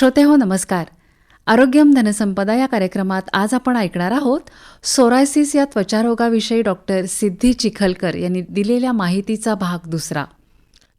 श्रोते हो नमस्कार. आरोग्यम धनसंपदा या कार्यक्रमात आज आपण ऐकणार आहोत सोरायसिस या त्वचारोगाविषयी डॉक्टर सिद्धी चिखलकर यांनी दिलेल्या माहितीचा भाग दुसरा.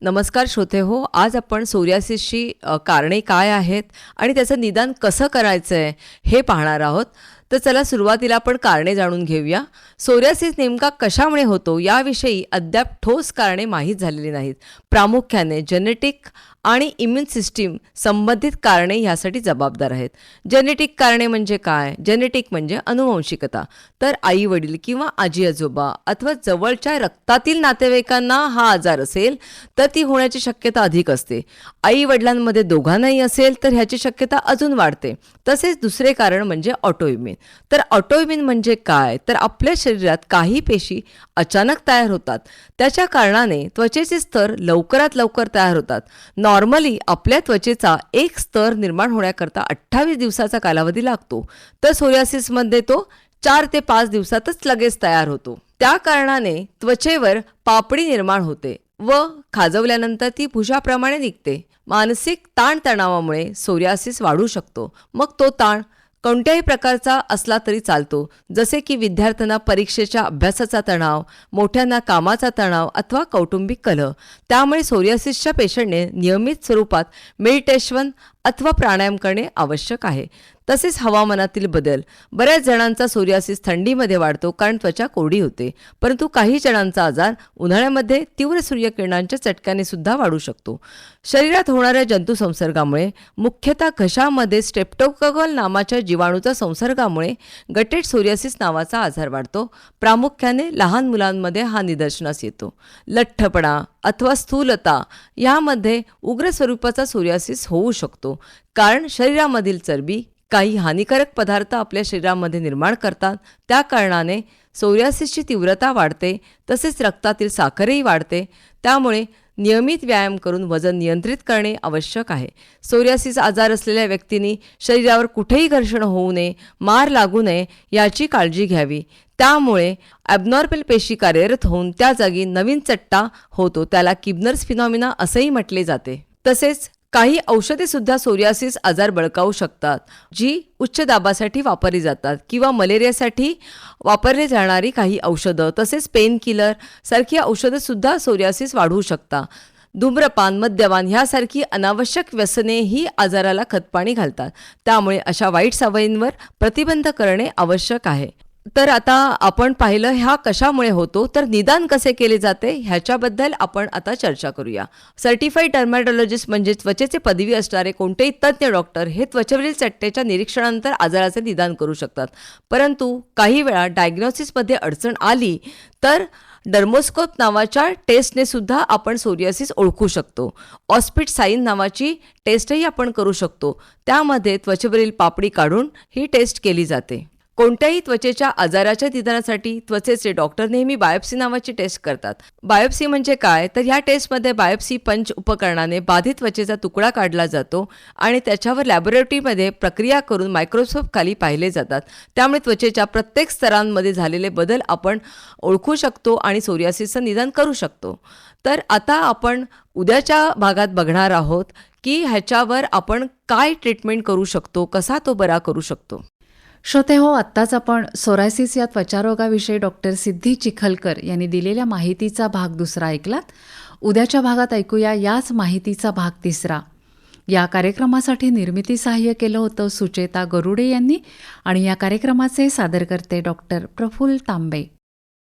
नमस्कार श्रोते हो आज आपण सोरियासिसची कारणे काय आहेत आणि त्याचं निदान कसं करायचं आहे हे पाहणार आहोत. तर चला सुरुवातीला आपण कारणे जाणून घेऊया. सोऱ्यासिस नेमका कशामुळे होतो याविषयी अद्याप ठोस कारणे माहीत झालेली नाहीत. प्रामुख्याने जेनेटिक आणि इम्युन सिस्टीम संबंधित कारणे ह्यासाठी जबाबदार आहेत. जेनेटिक कारणे म्हणजे काय? जेनेटिक म्हणजे अनुवंशिकता. तर आई वडील किंवा आजी आजोबा अथवा जवळच्या रक्तातील नातेवाईकांना हा आजार असेल तर ती होण्याची शक्यता अधिक असते. आई वडिलांमध्ये दोघांनाही असेल तर ह्याची शक्यता अजून वाढते. तसेच दुसरे कारण म्हणजे ऑटोइम्युन तर ऑटोइम्युन म्हणजे काय? तर आपल्या शरीरात काही पेशी अचानक तयार होतात. त्याच्या कारणाने त्वचेचे स्तर लवकरात लवकर तयार होतात. नॉर्मली आपल्या त्वचेचा एक स्तर निर्माण होण्याकरता अठ्ठावीस दिवसाचा कालावधी लागतो. तर सोरियासिसमध्ये तो चार ते पाच दिवसातच लगेच तयार होतो. त्या कारणाने त्वचेवर पापडी निर्माण होते व खाजवल्यानंतर ती भुजाप्रमाणे निघते. मानसिक ताणतणावामुळे सोरियासिस वाढू शकतो. मग तो ताण कोणत्याही प्रकारचा असला तरी चालतो. जसे की विद्यार्थ्यांना परीक्षेच्या अभ्यासाचा तणाव मोठ्यांना कामाचा तणाव अथवा कौटुंबिक कलह. त्यामुळे सोरियासिसच्या पेशंटने नियमित स्वरूपात मेडिटेशन अथवा प्राणायाम करणे आवश्यक आहे. तसेच हवामानातील बदल. बऱ्याच जणांचा सूर्यासिस थंडीमध्ये वाढतो कारण त्वचा कोरडी होते. परंतु काही जणांचा आजार उन्हाळ्यामध्ये तीव्र सूर्यकिरणांच्या चटक्याने सुद्धा वाढू शकतो. शरीरात होणाऱ्या जंतू संसर्गामुळे मुख्यतः घशामध्ये स्टेप्टोकगल नावाच्या जीवाणूचा संसर्गामुळे गटेट सूर्यासिस नावाचा आजार वाढतो. प्रामुख्याने लहान मुलांमध्ये हा निदर्शनास येतो. लठ्ठपणा अथवा स्थूलता यामध्ये उग्र स्वरूपाचा सूर्यासिस होऊ शकतो. कारण शरीरामधील चरबी काही हानिकारक पदार्थ आपल्या शरीरामध्ये निर्माण करतात. त्या कारणाने सोरियासिसची तीव्रता वाढते तसेच रक्तातील साखरही वाढते. त्यामुळे नियमित व्यायाम करून वजन नियंत्रित करणे आवश्यक आहे. सोरियासिस आजार असलेल्या व्यक्तींनी शरीरावर कुठेही घर्षण होऊ नये मार लागू नये याची काळजी घ्यावी. त्यामुळे ॲबनॉर्मल पेशी कार्यरत होऊन त्या जागी नवीन चट्टा होतो. त्याला किबनर्स फिनॉमिना असंही म्हटले जाते. तसेच काही औषधे सुद्धा सोरियासिस आजार बळकावू शकतात जी उच्च दाबासाठी वापरली जातात किंवा मलेरियासाठी वापरली जाणारी काही औषधं तसेच पेन किलर सारखी औषधं सुद्धा सोरियासिस वाढवू शकतात धूम्रपान मद्यपान ह्यासारखी अनावश्यक व्यसने ही आजाराला खतपाणी घालतात. त्यामुळे अशा वाईट सवयींवर प्रतिबंध करणे आवश्यक आहे. तर आता आपण पाहिलं ह्या कशामुळे होतो तर निदान कसे केले जाते ह्याच्याबद्दल आपण आता चर्चा करूया. सर्टिफाईड टर्मॅटॉलॉजिस्ट म्हणजे त्वचेचे पदवी असणारे कोणतेही तज्ज्ञ डॉक्टर हे त्वचेवरील चट्टेच्या निरीक्षणानंतर आजाराचे निदान करू शकतात. परंतु काही वेळा डायग्नोसिसमध्ये अडचण आली तर डर्मोस्कोप नावाच्या टेस्टने सुद्धा आपण सोरियासिस ओळखू शकतो. ऑस्पिट साईन नावाची टेस्टही आपण करू शकतो. त्यामध्ये त्वचेवरील पापडी काढून ही टेस्ट केली जाते. कोणत्याही त्वचेच्या आजाराच्या निदानासाठी त्वचेचे डॉक्टर नेहमी बायोप्सी नावाची टेस्ट करतात. बायोप्सी म्हणजे काय? तर ह्या टेस्टमध्ये बायोप्सी पंच उपकरणाने बाधित त्वचेचा तुकडा काढला जातो आणि त्याच्यावर लॅबोरेटरीमध्ये प्रक्रिया करून मायक्रोस्कोप खाली पाहिले जातात. त्यामुळे त्वचेच्या प्रत्येक स्तरांमध्ये झालेले बदल आपण ओळखू शकतो आणि सोरियासिसचं निदान करू शकतो. तर आता आपण उद्याच्या भागात बघणार आहोत की ह्याच्यावर आपण काय ट्रीटमेंट करू शकतो कसा तो बरा करू शकतो? श्रोते हो आत्ताच आपण सोरायसिस या त्वचारोगाविषयी डॉक्टर सिद्धी चिखलकर यांनी दिलेल्या माहितीचा भाग दुसरा ऐकलात. उद्याच्या भागात ऐकूया याच माहितीचा भाग तिसरा. या कार्यक्रमासाठी निर्मिती सहाय्य केलं होतं सुचेता गरुडे यांनी आणि या कार्यक्रमाचे सादरकर्ते डॉक्टर प्रफुल्ल तांबे.